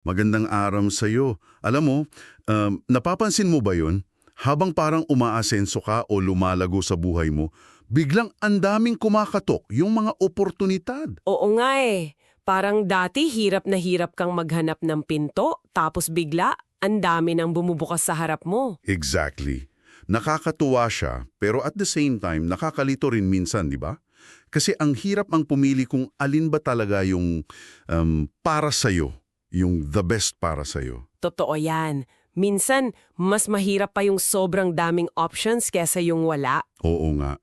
Magandang araw sa iyo. Alam mo, um, napapansin mo ba yun? Habang parang umaasenso ka o lumalago sa buhay mo, biglang ang daming kumakatok yung mga oportunidad. Oo nga eh. Parang dati hirap na hirap kang maghanap ng pinto, tapos bigla, ang dami nang bumubukas sa harap mo. Exactly. Nakakatuwa siya, pero at the same time, nakakalito rin minsan, di ba? Kasi ang hirap ang pumili kung alin ba talaga yung um, para sa'yo, yung the best para sa'yo. Totoo yan. Minsan, mas mahirap pa yung sobrang daming options kesa yung wala. Oo nga.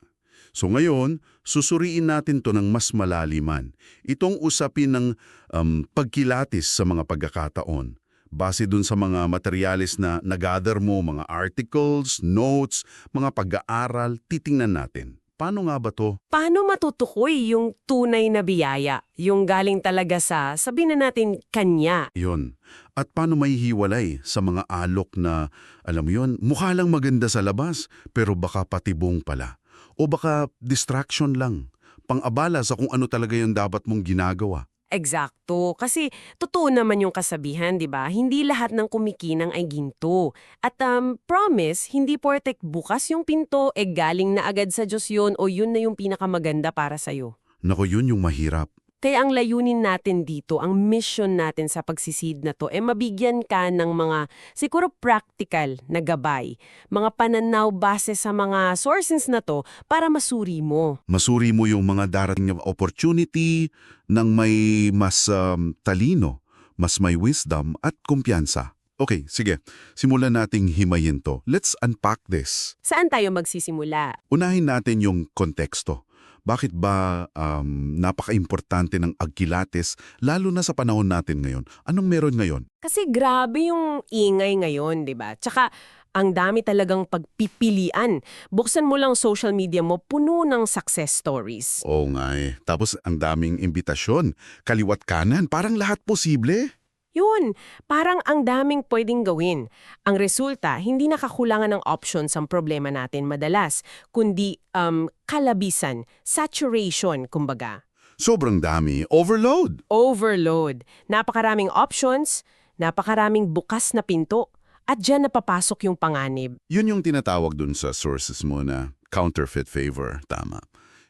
So ngayon, susuriin natin to ng mas malaliman. Itong usapin ng um, pagkilatis sa mga pagkakataon. Base dun sa mga materyales na nagather mo, mga articles, notes, mga pag-aaral, titingnan natin. Paano nga ba to? Paano matutukoy yung tunay na biyaya? Yung galing talaga sa, sabihin na natin, kanya. Yon. At paano may hiwalay sa mga alok na, alam mo yon, mukha lang maganda sa labas, pero baka patibong pala. O baka distraction lang, pang-abala sa kung ano talaga yung dapat mong ginagawa. Eksakto. Kasi totoo naman yung kasabihan, di ba? Hindi lahat ng kumikinang ay ginto. At um, promise, hindi portek bukas yung pinto, eh galing na agad sa Diyos yun o yun na yung pinakamaganda para sa'yo. Nako, yun yung mahirap. Kaya ang layunin natin dito, ang mission natin sa pagsisid na to, eh mabigyan ka ng mga siguro practical na gabay, mga pananaw base sa mga sources na to para masuri mo. Masuri mo yung mga darating na opportunity ng may mas um, talino, mas may wisdom at kumpiyansa. Okay, sige. Simulan nating himayin to. Let's unpack this. Saan tayo magsisimula? Unahin natin yung konteksto. Bakit ba um, napaka-importante ng agkilates, lalo na sa panahon natin ngayon? Anong meron ngayon? Kasi grabe yung ingay ngayon, di ba? Tsaka, ang dami talagang pagpipilian. Buksan mo lang social media mo, puno ng success stories. Oo nga eh. Tapos ang daming imbitasyon. Kaliwat kanan, parang lahat posible. Yun, parang ang daming pwedeng gawin. Ang resulta, hindi nakakulangan ng options ang problema natin madalas, kundi um, kalabisan, saturation, kumbaga. Sobrang dami. Overload. Overload. Napakaraming options, napakaraming bukas na pinto, at dyan napapasok yung panganib. Yun yung tinatawag dun sa sources mo na counterfeit favor. Tama.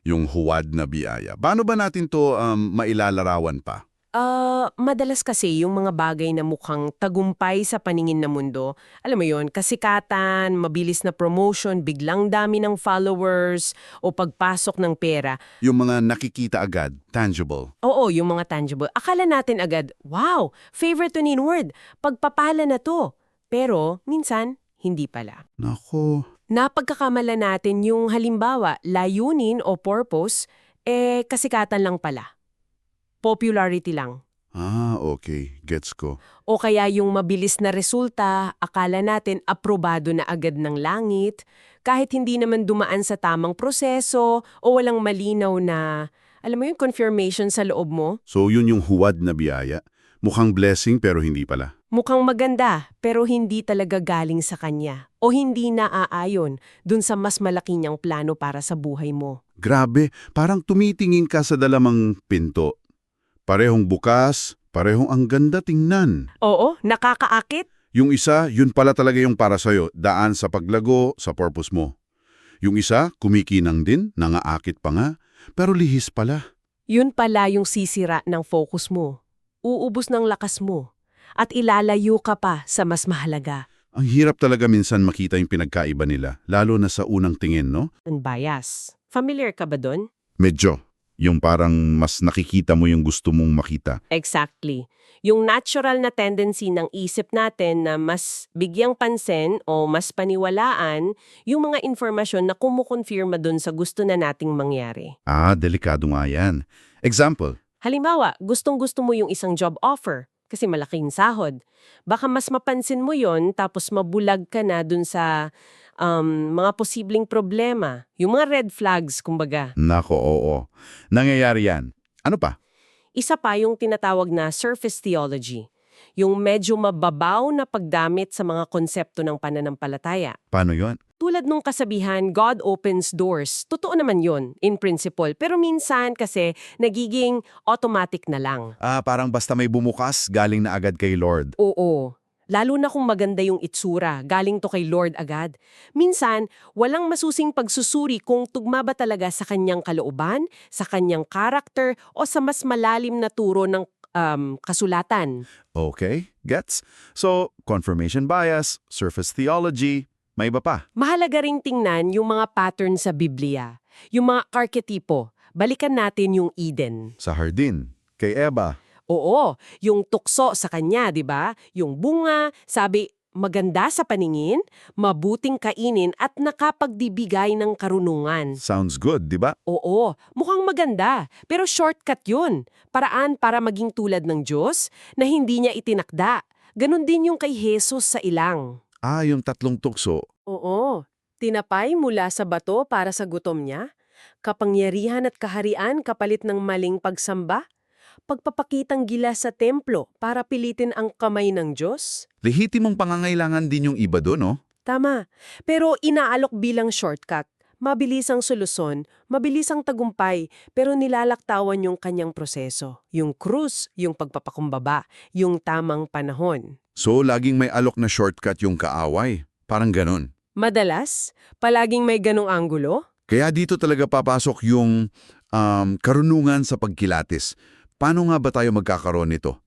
Yung huwad na biyaya. Paano ba natin to um, mailalarawan pa? Ah, madalas kasi yung mga bagay na mukhang tagumpay sa paningin ng mundo, alam mo yon, kasikatan, mabilis na promotion, biglang dami ng followers, o pagpasok ng pera. Yung mga nakikita agad, tangible. Oo, yung mga tangible. Akala natin agad, wow, favorite to word, pagpapala na to. Pero, minsan, hindi pala. Nako. Napagkakamala natin yung halimbawa, layunin o purpose, eh kasikatan lang pala. Popularity lang. Ah, okay. Gets ko. O kaya yung mabilis na resulta, akala natin aprobado na agad ng langit, kahit hindi naman dumaan sa tamang proseso o walang malinaw na, alam mo yung confirmation sa loob mo? So yun yung huwad na biyaya. Mukhang blessing pero hindi pala. Mukhang maganda, pero hindi talaga galing sa kanya. O hindi naaayon dun sa mas malaki niyang plano para sa buhay mo. Grabe, parang tumitingin ka sa dalamang pinto. Parehong bukas, parehong ang ganda tingnan. Oo, nakakaakit. Yung isa, yun pala talaga yung para sa'yo, daan sa paglago, sa purpose mo. Yung isa, kumikinang din, nangaakit pa nga, pero lihis pala. Yun pala yung sisira ng focus mo. Uubos ng lakas mo. At ilalayo ka pa sa mas mahalaga. Ang hirap talaga minsan makita yung pinagkaiba nila, lalo na sa unang tingin, no? Ang bias. Familiar ka ba doon? Medyo. Yung parang mas nakikita mo yung gusto mong makita. Exactly. Yung natural na tendency ng isip natin na mas bigyang pansin o mas paniwalaan yung mga informasyon na kumukonfirma dun sa gusto na nating mangyari. Ah, delikado nga yan. Example, Halimbawa, gustong-gusto mo yung isang job offer kasi malaking sahod. Baka mas mapansin mo yon tapos mabulag ka na dun sa um, mga posibleng problema. Yung mga red flags, kumbaga. nako oo. Nangyayari yan. Ano pa? Isa pa yung tinatawag na surface theology. Yung medyo mababaw na pagdamit sa mga konsepto ng pananampalataya. Paano yon? tulad nung kasabihan, God opens doors. Totoo naman yun, in principle. Pero minsan kasi, nagiging automatic na lang. Ah, parang basta may bumukas, galing na agad kay Lord. Oo. Lalo na kung maganda yung itsura, galing to kay Lord agad. Minsan, walang masusing pagsusuri kung tugma ba talaga sa kanyang kalooban, sa kanyang karakter, o sa mas malalim na turo ng um, kasulatan. Okay, gets? So, confirmation bias, surface theology, may iba pa. Mahalaga ring tingnan yung mga pattern sa Biblia, yung mga arketipo. Balikan natin yung Eden. Sa hardin, kay Eva, Oo, yung tukso sa kanya, di ba? Yung bunga, sabi, maganda sa paningin, mabuting kainin at nakapagbibigay ng karunungan. sounds good, di ba? Oo, mukhang maganda, pero shortcut yun. Paraan para maging tulad ng Diyos na hindi niya itinakda. Ganon din yung kay Jesus sa ilang. Ah, yung tatlong tukso. Oo, tinapay mula sa bato para sa gutom niya, kapangyarihan at kaharian kapalit ng maling pagsamba, pagpapakitang gila sa templo para pilitin ang kamay ng Diyos. Lehitimong pangangailangan din yung iba doon, no? Tama, pero inaalok bilang shortcut. Mabilis ang solusyon, mabilis ang tagumpay, pero nilalaktawan yung kanyang proseso. Yung krus, yung pagpapakumbaba, yung tamang panahon. So, laging may alok na shortcut yung kaaway. Parang ganon. Madalas, palaging may ganong anggulo. Kaya dito talaga papasok yung um, karunungan sa pagkilatis. Paano nga ba tayo magkakaroon nito?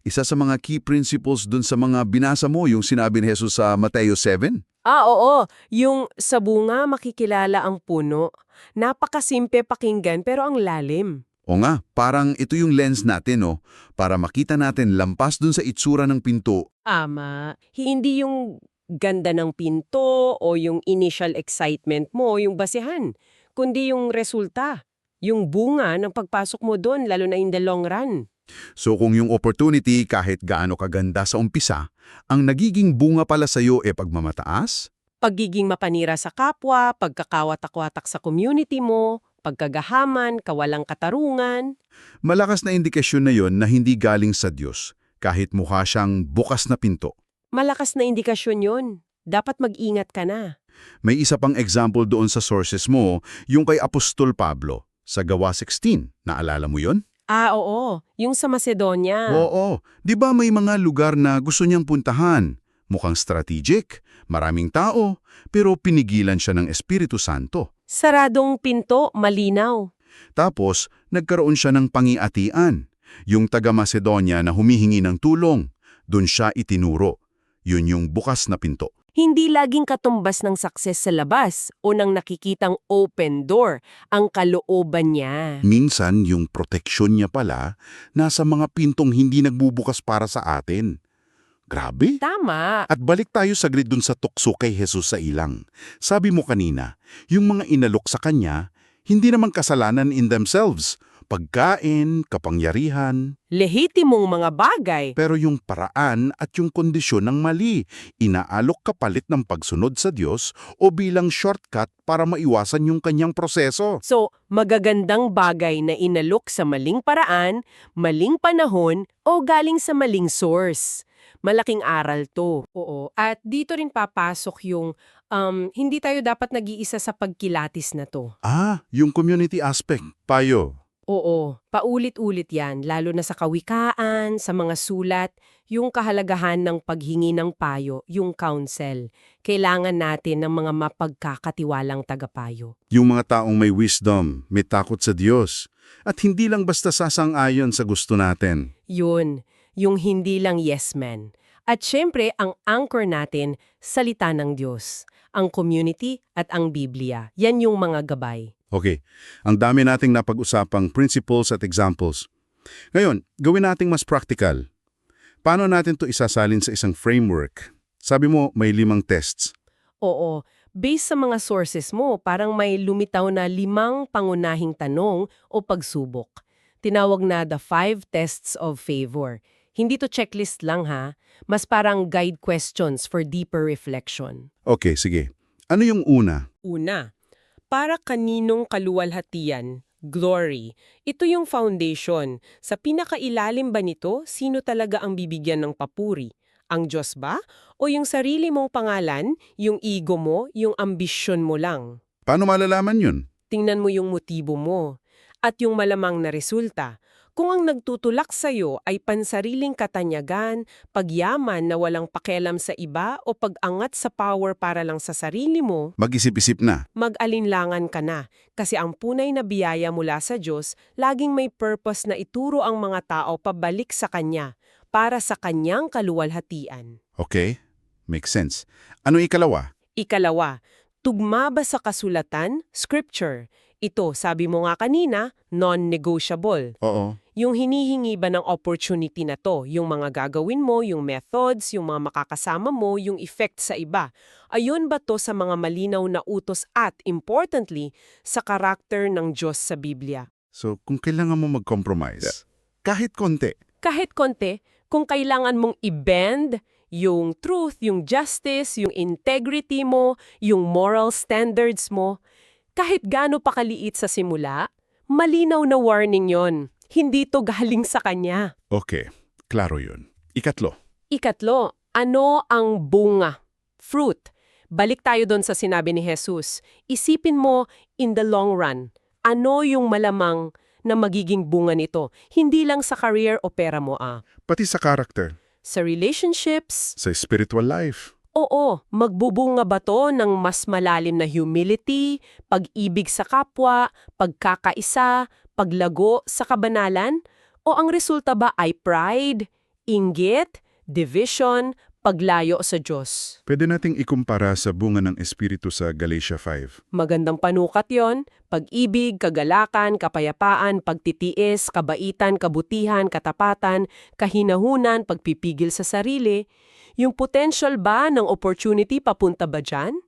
Isa sa mga key principles dun sa mga binasa mo, yung sinabi ni Jesus sa Mateo 7? Ah, oo. Yung sa bunga makikilala ang puno. Napakasimple pakinggan pero ang lalim. O nga, parang ito yung lens natin, no? Para makita natin lampas dun sa itsura ng pinto. Ama, hindi yung ganda ng pinto o yung initial excitement mo yung basihan, kundi yung resulta. Yung bunga ng pagpasok mo doon, lalo na in the long run. So kung yung opportunity kahit gaano kaganda sa umpisa, ang nagiging bunga pala sa'yo e pagmamataas? Pagiging mapanira sa kapwa, pagkakawatak-watak sa community mo, pagkagahaman, kawalang katarungan. Malakas na indikasyon na yon na hindi galing sa Diyos, kahit mukha siyang bukas na pinto. Malakas na indikasyon yon. Dapat mag-ingat ka na. May isa pang example doon sa sources mo, yung kay Apostol Pablo, sa Gawa 16. Naalala mo yon? Ah, oo. Yung sa Macedonia. Oo. Di ba may mga lugar na gusto niyang puntahan? Mukhang strategic, maraming tao, pero pinigilan siya ng Espiritu Santo. Saradong pinto, malinaw. Tapos, nagkaroon siya ng pangiatian. Yung taga-Macedonia na humihingi ng tulong. Doon siya itinuro. Yun yung bukas na pinto. Hindi laging katumbas ng success sa labas o ng nakikitang open door ang kalooban niya. Minsan, yung proteksyon niya pala, nasa mga pintong hindi nagbubukas para sa atin. Grabe. Tama. At balik tayo saglit dun sa tukso kay Jesus sa ilang. Sabi mo kanina, yung mga inalok sa kanya, hindi naman kasalanan in themselves. Pagkain, kapangyarihan, Lehitimong mga bagay. pero yung paraan at yung kondisyon ng mali, inaalok kapalit ng pagsunod sa Diyos o bilang shortcut para maiwasan yung kanyang proseso. So, magagandang bagay na inalok sa maling paraan, maling panahon, o galing sa maling source. Malaking aral to. Oo. At dito rin papasok yung um, hindi tayo dapat nag-iisa sa pagkilatis na to. Ah, yung community aspect. Payo. Oo, paulit-ulit yan, lalo na sa kawikaan, sa mga sulat, yung kahalagahan ng paghingi ng payo, yung counsel. Kailangan natin ng mga mapagkakatiwalang tagapayo. Yung mga taong may wisdom, may takot sa Diyos, at hindi lang basta sasang-ayon sa gusto natin. Yun, yung hindi lang yes man. At syempre, ang anchor natin, salita ng Diyos, ang community at ang Biblia. Yan yung mga gabay. Okay, ang dami nating napag-usapang principles at examples. Ngayon, gawin nating mas practical. Paano natin to isasalin sa isang framework? Sabi mo, may limang tests. Oo, based sa mga sources mo, parang may lumitaw na limang pangunahing tanong o pagsubok. Tinawag na the five tests of favor. Hindi to checklist lang ha, mas parang guide questions for deeper reflection. Okay, sige. Ano yung una? Una, para kaninong kaluwalhatian, glory. Ito yung foundation. Sa pinakailalim ba nito, sino talaga ang bibigyan ng papuri? Ang Diyos ba? O yung sarili mong pangalan, yung ego mo, yung ambisyon mo lang? Paano malalaman yun? Tingnan mo yung motibo mo at yung malamang na resulta. Kung ang nagtutulak sa'yo ay pansariling katanyagan, pagyaman na walang pakialam sa iba o pag-angat sa power para lang sa sarili mo, Mag-isip-isip na. mag-alinlangan ka na. Kasi ang punay na biyaya mula sa Diyos, laging may purpose na ituro ang mga tao pabalik sa Kanya, para sa Kanyang kaluwalhatian. Okay, makes sense. Ano ikalawa? Ikalawa, tugma ba sa kasulatan, scripture? Ito, sabi mo nga kanina, non-negotiable. Oo. Yung hinihingi ba ng opportunity na to, yung mga gagawin mo, yung methods, yung mga makakasama mo, yung effect sa iba. Ayun ba to sa mga malinaw na utos at, importantly, sa karakter ng Diyos sa Biblia? So, kung kailangan mo mag-compromise, kahit konti, Kahit konti, kung kailangan mong i-bend yung truth, yung justice, yung integrity mo, yung moral standards mo, kahit gaano pa kaliit sa simula, malinaw na warning yon. Hindi to galing sa kanya. okay, klaro yun. Ikatlo, Ikatlo, ano ang bunga? Fruit. Balik tayo doon sa sinabi ni Jesus. Isipin mo, in the long run, ano yung malamang na magiging bunga nito? Hindi lang sa career o pera mo ah. pati sa character, Sa relationships, sa spiritual life. Oo, magbubunga ba to ng mas malalim na humility, pag-ibig sa kapwa, pagkakaisa, paglago sa kabanalan? O ang resulta ba ay pride, inggit, division, paglayo sa Diyos? Pwede nating ikumpara sa bunga ng Espiritu sa Galatia 5. Magandang panukat yon, pag-ibig, kagalakan, kapayapaan, pagtitiis, kabaitan, kabutihan, katapatan, kahinahunan, pagpipigil sa sarili. Yung potential ba ng opportunity papunta ba dyan?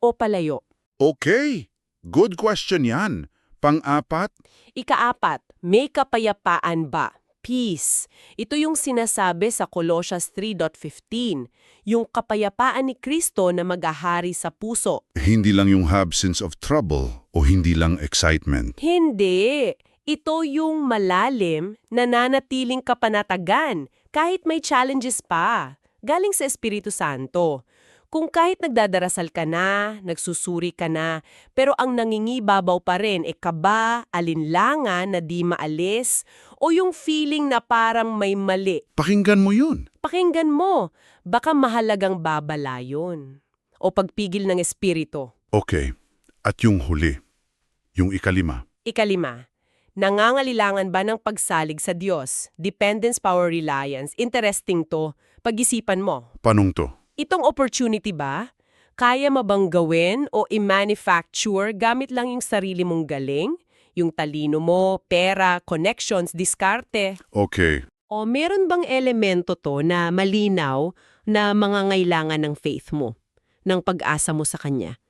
O palayo? Okay, good question yan. Pang-apat, Ikaapat, may kapayapaan ba? Peace. Ito yung sinasabi sa Colossians 3.15, yung kapayapaan ni Kristo na magahari sa puso. hindi lang yung absence of trouble o hindi lang excitement. Hindi. Ito yung malalim, nananatiling kapanatagan kahit may challenges pa. Galing sa Espiritu Santo. Kung kahit nagdadarasal ka na, nagsusuri ka na, pero ang nangingibabaw pa rin e kaba, alinlangan na di maalis, o yung feeling na parang may mali, Pakinggan mo yun. pakinggan mo, baka mahalagang babala yun. O pagpigil ng Espiritu. Okay, at yung huli, yung ikalima. Ikalima, nangangalilangan ba ng pagsalig sa Diyos? Dependence, power, reliance. Interesting to. Pag-isipan mo. Panong to? Itong opportunity ba? Kaya mo bang gawin o i-manufacture gamit lang yung sarili mong galing? Yung talino mo, pera, connections, diskarte? Okay, O meron bang elemento to na malinaw na mangangailangan ng faith mo? Ng pag-asa mo sa Kanya?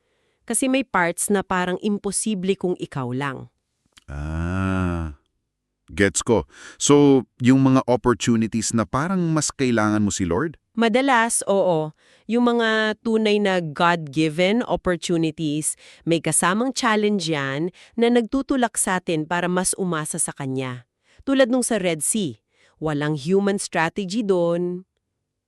Kasi may parts na parang imposible kung ikaw lang. Ah, gets ko. So, yung mga opportunities na parang mas kailangan mo si Lord? Madalas, oo. Yung mga tunay na God-given opportunities, may kasamang challenge yan na nagtutulak sa atin para mas umasa sa Kanya. Tulad nung sa Red Sea. Walang human strategy doon.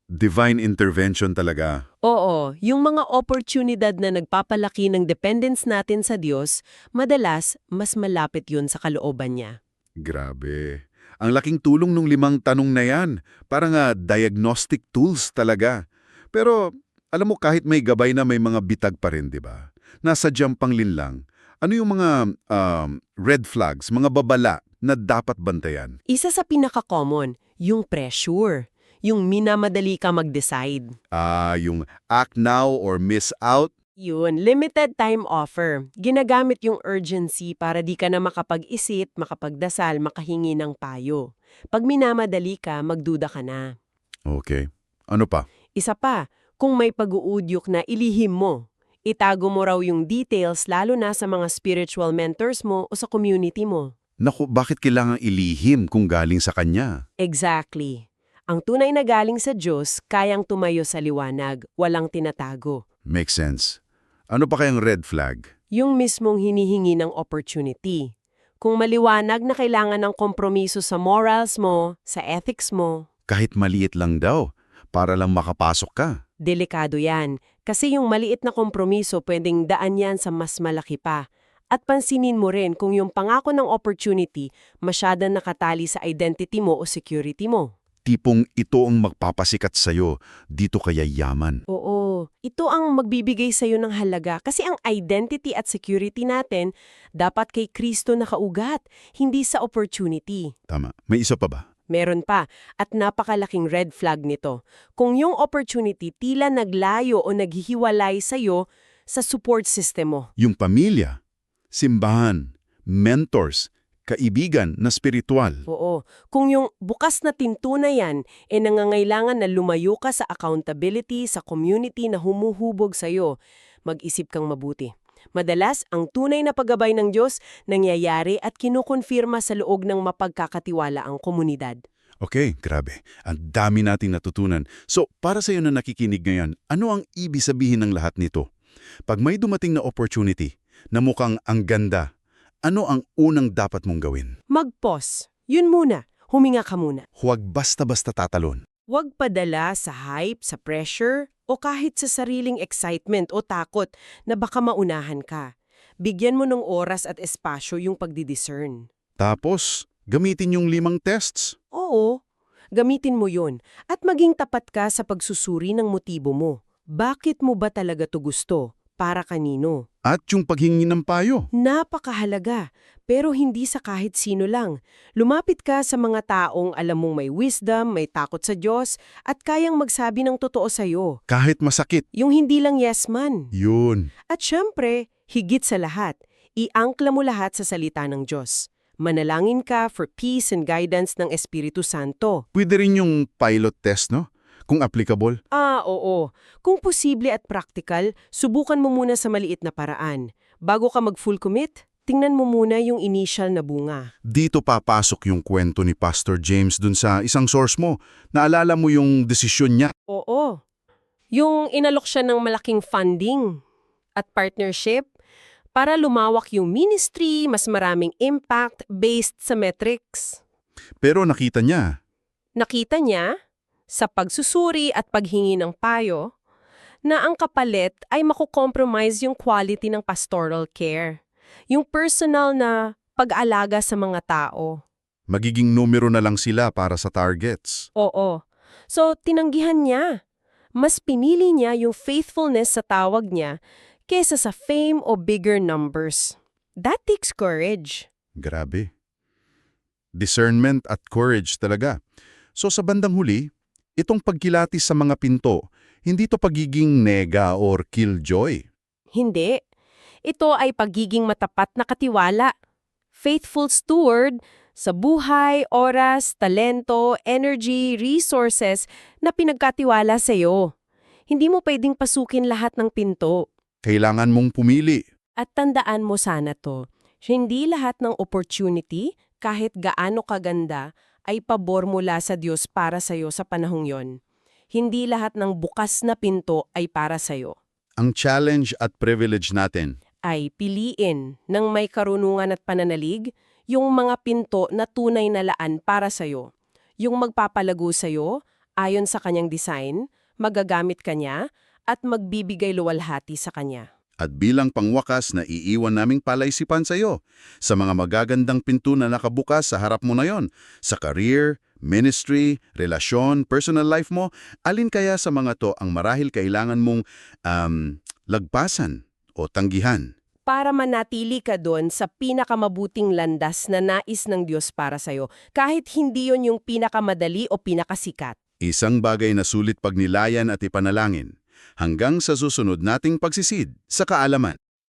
Divine intervention talaga. Oo, yung mga oportunidad na nagpapalaki ng dependence natin sa Diyos, madalas mas malapit yun sa kalooban niya. Grabe. Ang laking tulong nung limang tanong na yan. Parang nga diagnostic tools talaga. Pero alam mo kahit may gabay na may mga bitag pa rin, di ba? Nasa jampang lang. Ano yung mga um, red flags, mga babala na dapat bantayan? Isa sa pinaka-common, yung pressure. Yung minamadali ka mag-decide. Ah, yung act now or miss out? Yun, limited time offer. Ginagamit yung urgency para di ka na makapag-isip, makapagdasal, makahingi ng payo. Pag minamadali ka, magduda ka na. Okay. Ano pa? Isa pa, kung may pag-uudyok na ilihim mo, itago mo raw yung details lalo na sa mga spiritual mentors mo o sa community mo. Naku, bakit kailangan ilihim kung galing sa kanya? Exactly. Ang tunay na galing sa Diyos, kayang tumayo sa liwanag, walang tinatago. Makes sense. Ano pa kayang red flag? yung mismong hinihingi ng opportunity. Kung maliwanag na kailangan ng kompromiso sa morals mo, sa ethics mo, Kahit maliit lang daw. para lang makapasok ka. Delikado yan. Kasi yung maliit na kompromiso pwedeng daan yan sa mas malaki pa. At pansinin mo rin kung yung pangako ng opportunity masyadong nakatali sa identity mo o security mo. Tipong ito ang magpapasikat sa'yo, dito kaya yaman. Oo, ito ang magbibigay sa iyo ng halaga kasi ang identity at security natin dapat kay Kristo nakaugat, hindi sa opportunity. Tama. May isa pa ba? Meron pa, at napakalaking red flag nito. Kung yung opportunity tila naglayo o naghihiwalay sa iyo sa support system mo. Yung pamilya, simbahan, mentors, kaibigan na spiritual. Oo, kung yung bukas na tinto na yan, e nangangailangan na lumayo ka sa accountability sa community na humuhubog sa iyo, mag-isip kang mabuti. Madalas, ang tunay na paggabay ng Diyos nangyayari at kinukonfirma sa loob ng mapagkakatiwala ang komunidad. Okay, grabe. Ang dami nating natutunan. So, para sa iyo na nakikinig ngayon, ano ang ibig sabihin ng lahat nito? Pag may dumating na opportunity na mukhang ang ganda, ano ang unang dapat mong gawin? Mag-pause. Yun muna. Huminga ka muna. Huwag basta-basta tatalon. Huwag padala sa hype, sa pressure, o kahit sa sariling excitement o takot na baka maunahan ka. Bigyan mo ng oras at espasyo yung pagdidiscern. Tapos, gamitin yung limang tests. Oo, gamitin mo yun at maging tapat ka sa pagsusuri ng motibo mo. Bakit mo ba talaga to gusto? Para kanino? At yung paghingi ng payo. Napakahalaga, pero hindi sa kahit sino lang. Lumapit ka sa mga taong alam mong may wisdom, may takot sa Diyos, at kayang magsabi ng totoo sa'yo. Kahit masakit. Yung hindi lang yes man. Yun. At syempre, higit sa lahat, iangkla mo lahat sa salita ng Diyos. Manalangin ka for peace and guidance ng Espiritu Santo. Pwede rin yung pilot test, no? Kung applicable. Ah, oo. Kung posible at practical, subukan mo muna sa maliit na paraan. Bago ka mag-full commit, tingnan mo muna yung initial na bunga. Dito papasok yung kwento ni Pastor James dun sa isang source mo. Naalala mo yung desisyon niya. Oo. Yung inalok siya ng malaking funding at partnership para lumawak yung ministry, mas maraming impact based sa metrics. Pero nakita niya, Nakita niya, sa pagsusuri at paghingi ng payo, na ang kapalit ay makukompromise yung quality ng pastoral care. Yung personal na pag-alaga sa mga tao. magiging numero na lang sila para sa targets. Oo. So, tinanggihan niya. Mas pinili niya yung faithfulness sa tawag niya kesa sa fame o bigger numbers. That takes courage. Grabe. Discernment at courage talaga. So sa bandang huli, itong pagkilatis sa mga pinto, hindi to pagiging nega or killjoy. Hindi. Ito ay pagiging matapat na katiwala. Faithful steward sa buhay, oras, talento, energy, resources na pinagkatiwala sa iyo. Hindi mo pwedeng pasukin lahat ng pinto. Kailangan mong pumili. At tandaan mo sana to, hindi lahat ng opportunity, kahit gaano kaganda, ay pabor mula sa Diyos para sa iyo sa panahong yon. Hindi lahat ng bukas na pinto ay para sa iyo. Ang challenge at privilege natin, Ay piliin ng may karunungan at pananalig yung mga pinto na tunay na laan para sa iyo. Yung magpapalago sa iyo, ayon sa kanyang design, magagamit kanya, at magbibigay luwalhati sa kanya. At bilang pangwakas na iiwan naming palaisipan sa iyo sa mga magagandang pinto na nakabukas sa harap mo na yon, sa career, ministry, relasyon, personal life mo, alin kaya sa mga to ang marahil kailangan mong um, lagpasan o tanggihan? para manatili ka doon sa pinakamabuting landas na nais ng Diyos para sa'yo, kahit hindi yon yung pinakamadali o pinakasikat. Isang bagay na sulit pagnilayan at ipanalangin hanggang sa susunod nating pagsisid sa kaalaman.